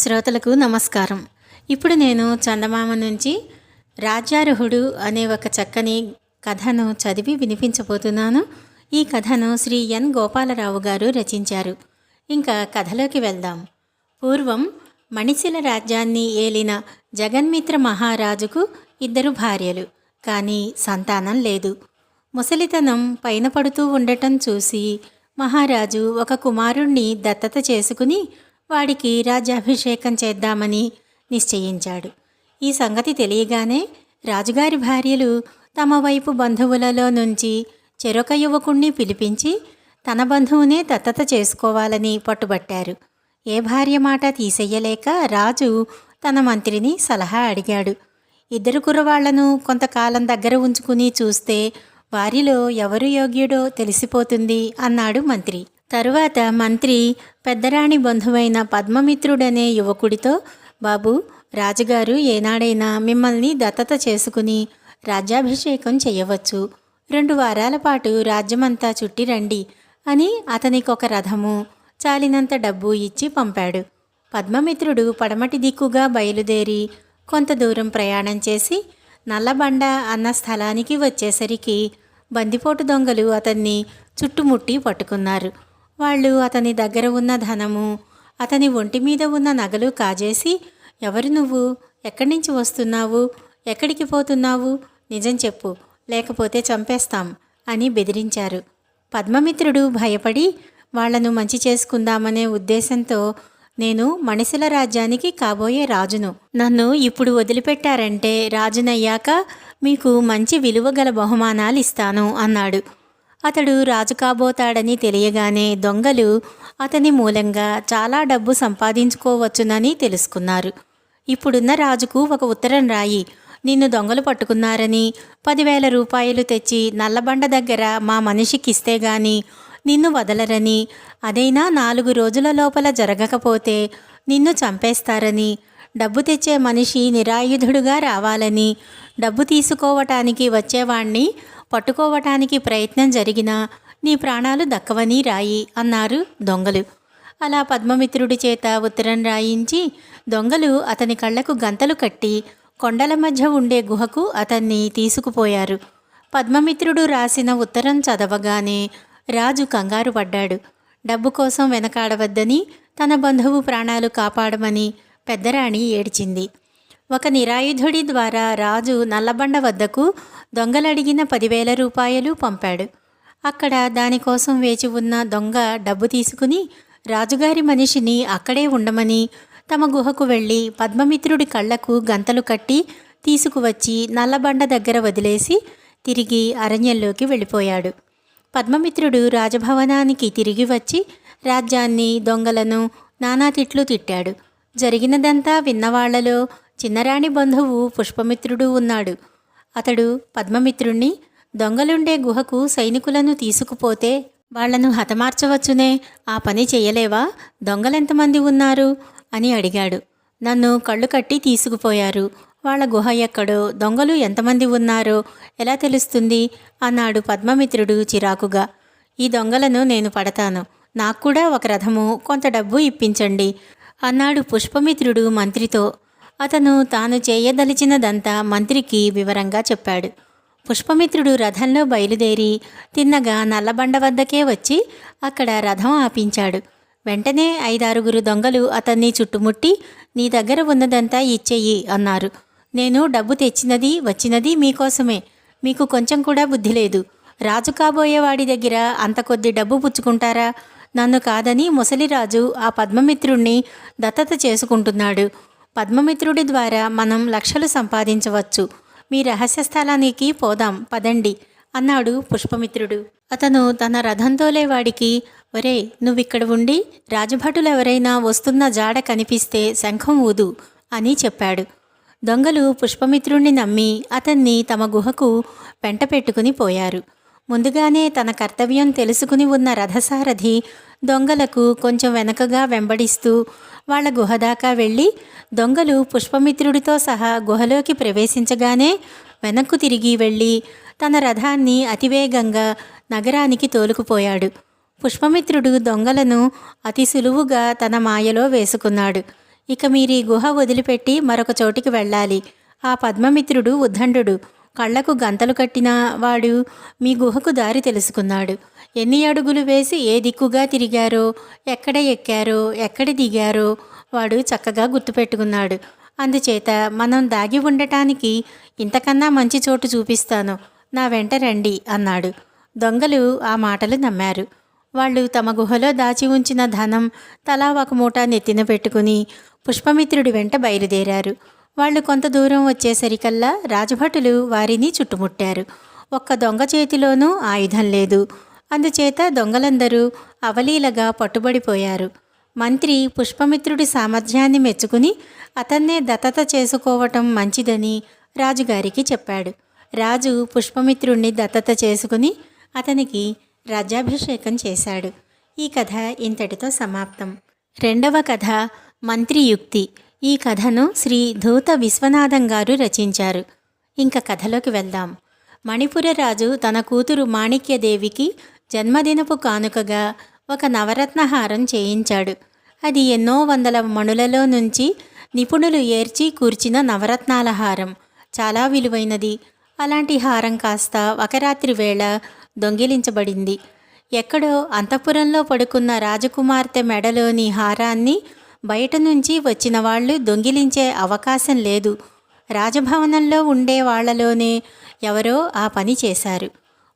శ్రోతలకు నమస్కారం. ఇప్పుడు నేను చందమామ నుంచి రాజ్యార్హుడు అనే ఒక చక్కని కథను చదివి వినిపించబోతున్నాను. ఈ కథను శ్రీ ఎన్. గోపాలరావు గారు రచించారు. ఇంకా కథలోకి వెళ్దాం. పూర్వం మణిశిల రాజ్యాన్ని ఏలిన జగన్మిత్ర మహారాజుకు ఇద్దరు భార్యలు కానీ సంతానం లేదు. ముసలితనం పైన పడుతూ ఉండటం చూసి మహారాజు ఒక కుమారుణ్ణి దత్తత చేసుకుని వాడికి రాజ్యాభిషేకం చేద్దామని నిశ్చయించాడు. ఈ సంగతి తెలియగానే రాజుగారి భార్యలు తమ వైపు బంధువులలో నుంచి చెరొక యువకుణ్ణి పిలిపించి తన బంధువునే దత్తత చేసుకోవాలని పట్టుబట్టారు. ఏ భార్య మాట తీసెయ్యలేక రాజు తన మంత్రిని సలహా అడిగాడు. ఇద్దరు కుర్రవాళ్ళను కొంతకాలం దగ్గర ఉంచుకుని చూస్తే వారిలో ఎవరు యోగ్యుడో తెలిసిపోతుంది అన్నాడు మంత్రి. తరువాత మంత్రి పెద్దరాణి బంధువైన పద్మమిత్రుడనే యువకుడితో బాబు రాజుగారు ఏనాడైనా మిమ్మల్ని దత్తత చేసుకుని రాజ్యాభిషేకం చేయవచ్చు రెండు వారాల పాటు రాజ్యమంతా చుట్టి రండి అని అతనికొక రథము చాలినంత డబ్బు ఇచ్చి పంపాడు. పద్మమిత్రుడు పడమటి దిక్కుగా బయలుదేరి కొంత దూరం ప్రయాణం చేసి నల్లబండ అన్న స్థలానికి వచ్చేసరికి బందిపోటు దొంగలు అతన్ని చుట్టుముట్టి పట్టుకున్నారు. వాళ్ళు అతని దగ్గర ఉన్న ధనము అతని ఒంటి మీద ఉన్న నగలు కాజేసి ఎవరు నువ్వు? ఎక్కడి నుంచి వస్తున్నావు? ఎక్కడికి పోతున్నావు? నిజం చెప్పు లేకపోతే చంపేస్తాం అని బెదిరించారు. పద్మమిత్రుడు భయపడి వాళ్ళను మంచి చేసుకుందామనే ఉద్దేశంతో నేను మణిశిల రాజ్యానికి కాబోయే రాజును. నన్ను ఇప్పుడు వదిలిపెట్టారంటే రాజునయ్యాక మీకు మంచి విలువ గల బహుమానాలు ఇస్తాను అన్నాడు. అతడు రాజు కాబోతాడని తెలియగానే దొంగలు అతని మూలంగా చాలా డబ్బు సంపాదించుకోవచ్చునని తెలుసుకున్నారు. ఇప్పుడున్న రాజుకు ఒక ఉత్తరం రాయి. నిన్ను దొంగలు పట్టుకున్నారని పదివేల రూపాయలు తెచ్చి నల్లబండ దగ్గర మా మనిషికిస్తే గాని నిన్ను వదలరని అదైనా నాలుగు రోజుల లోపల జరగకపోతే నిన్ను చంపేస్తారని డబ్బు తెచ్చే మనిషి నిరాయుధుడుగా రావాలని డబ్బు తీసుకోవటానికి వచ్చేవాణ్ణి పట్టుకోవటానికి ప్రయత్నం జరిగినా నీ ప్రాణాలు దక్కవని రాయి అన్నారు దొంగలు. అలా పద్మమిత్రుడి చేత ఉత్తరం రాయించి దొంగలు అతని కళ్ళకు గంతలు కట్టి కొండల మధ్య ఉండే గుహకు అతన్ని తీసుకుపోయారు. పద్మమిత్రుడు రాసిన ఉత్తరం చదవగానే రాజు కంగారు పడ్డాడు. డబ్బు కోసం వెనకాడవద్దని తన బంధువు ప్రాణాలు కాపాడమని పెద్దరాణి ఏడ్చింది. ఒక నిరాయుధుడి ద్వారా రాజు నల్లబండ వద్దకు దొంగలడిగిన పదివేల రూపాయలు పంపాడు. అక్కడ దానికోసం వేచి ఉన్న దొంగ డబ్బు తీసుకుని రాజుగారి మనిషిని అక్కడే ఉండమని తమ గుహకు వెళ్ళి పద్మమిత్రుడి కళ్ళకు గంతలు కట్టి తీసుకువచ్చి నల్లబండ దగ్గర వదిలేసి తిరిగి అరణ్యంలోకి వెళ్ళిపోయాడు. పద్మమిత్రుడు రాజభవనానికి తిరిగి వచ్చి రాజ్యాన్ని దొంగలను నానా తిట్లు తిట్టాడు. జరిగినదంతా విన్నవాళ్ళలో చిన్నరాణి బంధువు పుష్పమిత్రుడు ఉన్నాడు. అతడు పద్మమిత్రుణ్ణి దొంగలుండే గుహకు సైనికులను తీసుకుపోతే వాళ్ళను హతమార్చవచ్చునే ఆ పని చేయలేవా? దొంగలెంతమంది ఉన్నారు? అని అడిగాడు. నన్ను కళ్ళు కట్టి తీసుకుపోయారు. వాళ్ళ గుహ ఎక్కడో దొంగలు ఎంతమంది ఉన్నారో ఎలా తెలుస్తుంది? అన్నాడు పద్మమిత్రుడు చిరాకుగా. ఈ దొంగలను నేను పడతాను. నాకు కూడా ఒక రథము కొంత డబ్బు ఇప్పించండి అన్నాడు పుష్పమిత్రుడు మంత్రితో. అతను తాను చేయదలిచినదంతా మంత్రికి వివరంగా చెప్పాడు. పుష్పమిత్రుడు రథంలో బయలుదేరి తిన్నగా నల్లబండ వద్దకే వచ్చి అక్కడ రథం ఆపించాడు. వెంటనే ఐదారుగురు దొంగలు అతన్ని చుట్టుముట్టి నీ దగ్గర ఉన్నదంతా ఇచ్చేయి అన్నారు. నేను డబ్బు తెచ్చినది వచ్చినది మీకోసమే. మీకు కొంచెం కూడా బుద్ధి లేదు. రాజు కాబోయేవాడి దగ్గర అంత కొద్ది డబ్బు పుచ్చుకుంటారా? నన్ను కాదని ముసలిరాజు ఆ పద్మమిత్రుణ్ణి దత్తత చేసుకుంటున్నాడు. పద్మమిత్రుడి ద్వారా మనం లక్షలు సంపాదించవచ్చు. మీ రహస్య స్థలానికి పోదాం పదండి అన్నాడు పుష్పమిత్రుడు. అతను తన రథంతోలే వాడికి ఒరే నువ్విక్కడ ఉండి రాజభటులెవరైనా వస్తున్న జాడ కనిపిస్తే శంఖం ఊదు అని చెప్పాడు. దొంగలు పుష్పమిత్రుణ్ణి నమ్మి అతన్ని తమ గుహకు పెంట పెట్టుకుని పోయారు. ముందుగానే తన కర్తవ్యం తెలుసుకుని ఉన్న రథసారథి దొంగలకు కొంచెం వెనకగా వెంబడిస్తూ వాళ్ళ గుహ దాకా వెళ్ళి దొంగలు పుష్పమిత్రుడితో సహా గుహలోకి ప్రవేశించగానే వెనక్కు తిరిగి వెళ్ళి తన రథాన్ని అతివేగంగా నగరానికి తోలుకుపోయాడు. పుష్పమిత్రుడు దొంగలను అతి సులువుగా తన మాయలో వేసుకున్నాడు. ఇక మీరు ఈ గుహ వదిలిపెట్టి మరొక చోటికి వెళ్ళాలి. ఆ పద్మమిత్రుడు ఉద్దండు కళ్ళకు గంతలు కట్టిన వాడు మీ గుహకు దారి తెలుసుకున్నాడు. ఎన్ని అడుగులు వేసి ఏ దిక్కుగా తిరిగారో ఎక్కడ ఎక్కారో ఎక్కడ దిగారో వాడు చక్కగా గుర్తుపెట్టుకున్నాడు. అందుచేత మనం దాగి ఉండటానికి ఇంతకన్నా మంచి చోటు చూపిస్తాను. నా వెంట రండి అన్నాడు. దొంగలు ఆ మాటలు నమ్మారు. వాళ్ళు తమ గుహలో దాచి ఉంచిన ధనం తలా ఒక మూట నెత్తిన పెట్టుకుని పుష్పమిత్రుడి వెంట బయలుదేరారు. వాళ్ళు కొంత దూరం వచ్చేసరికల్లా రాజభటులు వారిని చుట్టుముట్టారు. ఒక్క దొంగ చేతిలోనూ ఆయుధం లేదు. అందుచేత దొంగలందరూ అవలీలగా పట్టుబడిపోయారు. మంత్రి పుష్పమిత్రుడి సామర్థ్యాన్ని మెచ్చుకుని అతన్నే దత్తత చేసుకోవటం మంచిదని రాజుగారికి చెప్పాడు. రాజు పుష్పమిత్రుణ్ణి దత్తత చేసుకుని అతనికి రాజ్యాభిషేకం చేశాడు. ఈ కథ ఇంతటితో సమాప్తం. రెండవ కథ మంత్రి యుక్తి. ఈ కథను శ్రీ ధూత విశ్వనాథం గారు రచించారు. ఇంక కథలోకి వెళ్దాం. మణిపుర రాజు తన కూతురు మాణిక్యదేవికి జన్మదినపు కానుకగా ఒక నవరత్నహారం చేయించాడు. అది ఎన్నో వందల మణులలో నుంచి నిపుణులు ఏర్చి కూర్చిన నవరత్నాల హారం. చాలా విలువైనది. అలాంటి హారం కాస్త ఒక రాత్రి వేళ దొంగిలించబడింది. ఎక్కడో అంతఃపురంలో పడుకున్న రాజకుమార్తె మెడలోని హారాన్ని బయట నుంచి వచ్చిన వాళ్ళు దొంగిలించే అవకాశం లేదు. రాజభవనంలో ఉండే వాళ్ళలోనే ఎవరో ఆ పని చేశారు.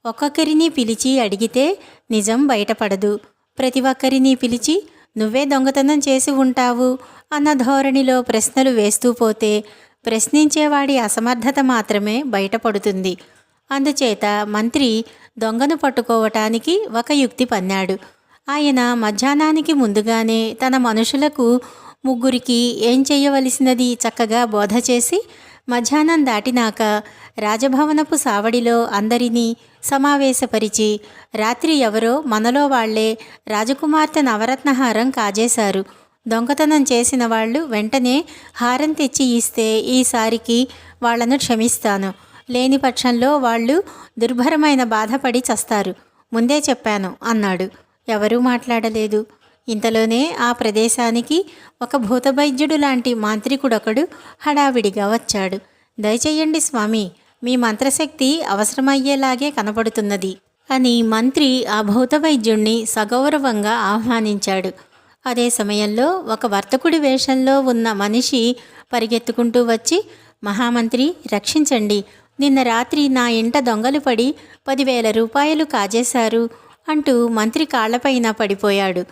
ఒక్కొక్కరిని పిలిచి అడిగితే నిజం బయటపడదు. ప్రతి ఒక్కరిని పిలిచి నువ్వే దొంగతనం చేసి ఉంటావు అన్న ధోరణిలో ప్రశ్నలు వేస్తూ పోతే ప్రశ్నించేవాడి అసమర్థత మాత్రమే బయటపడుతుంది. అందుచేత మంత్రి దొంగను పట్టుకోవటానికి ఒక యుక్తి పన్నాడు. ఆయన మధ్యాహ్నానికి ముందుగానే తన మనుషులకు ముగ్గురికి ఏం చేయవలసినది చక్కగా బోధ చేసి మధ్యాహ్నం దాటినాక రాజభవనపు సావడిలో అందరినీ సమావేశపరిచి రాత్రి ఎవరో మనలో వాళ్ళే రాజకుమార్తె నవరత్నహారం కాజేశారు. దొంగతనం చేసిన వాళ్ళు వెంటనే హారం తెచ్చి ఇస్తే ఈసారికి వాళ్ళను క్షమిస్తాను. లేని పక్షంలో వాళ్ళు దుర్భరమైన బాధపడి చస్తారు. ముందే చెప్పాను అన్నాడు. ఎవరూ మాట్లాడలేదు. ఇంతలోనే ఆ ప్రదేశానికి ఒక భూతవైద్యుడు లాంటి మాంత్రికుడొకడు హడావిడిగా వచ్చాడు. దయచేయండి స్వామి మీ మంత్రశక్తి అవసరమయ్యేలాగే కనపడుతున్నది అని మంత్రి ఆ భూతవైద్యుణ్ణి సగౌరవంగా ఆహ్వానించాడు. అదే సమయంలో ఒక వర్తకుడి వేషంలో ఉన్న మనిషి పరిగెత్తుకుంటూ వచ్చి మహామంత్రి రక్షించండి. నిన్న రాత్రి నా ఇంట దొంగలు పడి పదివేల రూపాయలు కాజేశారు. అంటూ మంత్రి కాళ్ళపైన పడిపోయాడు.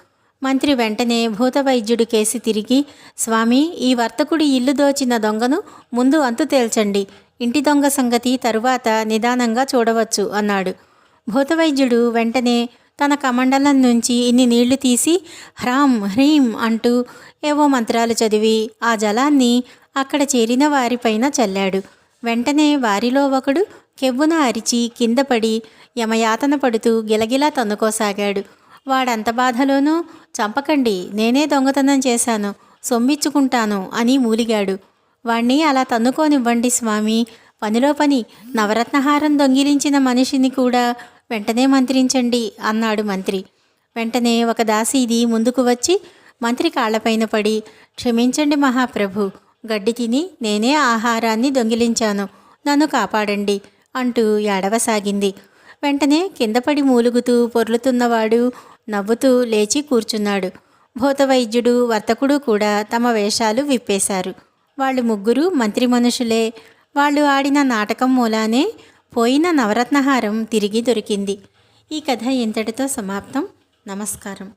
మంత్రి వెంటనే భూతవైద్యుడి కేసి తిరిగి స్వామి ఈ వర్తకుడి ఇల్లు దోచిన దొంగను ముందు అంతు తేల్చండి. ఇంటి దొంగ సంగతి తరువాత నిదానంగా చూడవచ్చు అన్నాడు. భూతవైద్యుడు వెంటనే తన కమండలం నుంచి ఇన్ని నీళ్ళు తీసి హ్రాం హ్రీం అంటూ ఏవో మంత్రాలు చదివి ఆ జలాన్ని అక్కడ చేరిన వారిపైన చల్లాడు. వెంటనే వారిలో ఒకడు కెవ్వున అరిచి కింద పడి యమయాతన పడుతూ గిలగిలా తన్నుకోసాగాడు. వాడంత బాధలోనూ చంపకండి నేనే దొంగతనం చేశాను సొమ్మిచ్చుకుంటాను అని మూలిగాడు. వాణ్ణి అలా తన్నుకోనివ్వండి స్వామి పనిలో పని నవరత్నహారం దొంగిలించిన మనిషిని కూడా వెంటనే మంత్రించండి అన్నాడు మంత్రి. వెంటనే ఒక దాసీది ముందుకు వచ్చి మంత్రి కాళ్ళపైన పడి క్షమించండి మహాప్రభు గడ్డి తిని నేనే ఆహారాన్ని దొంగిలించాను. నన్ను కాపాడండి అంటూ ఏడవసాగింది. వెంటనే కిందపడి మూలుగుతూ పొర్లుతున్నవాడు నవ్వుతూ లేచి కూర్చున్నాడు. భూతవైద్యుడు వర్తకుడు కూడా తమ వేషాలు విప్పేశారు. వాళ్ళు ముగ్గురు మంత్రి మనుషులే. వాళ్ళు ఆడిన నాటకం మూలానే పోయిన నవరత్నహారం తిరిగి దొరికింది. ఈ కథ ఇంతటితో సమాప్తం. నమస్కారం.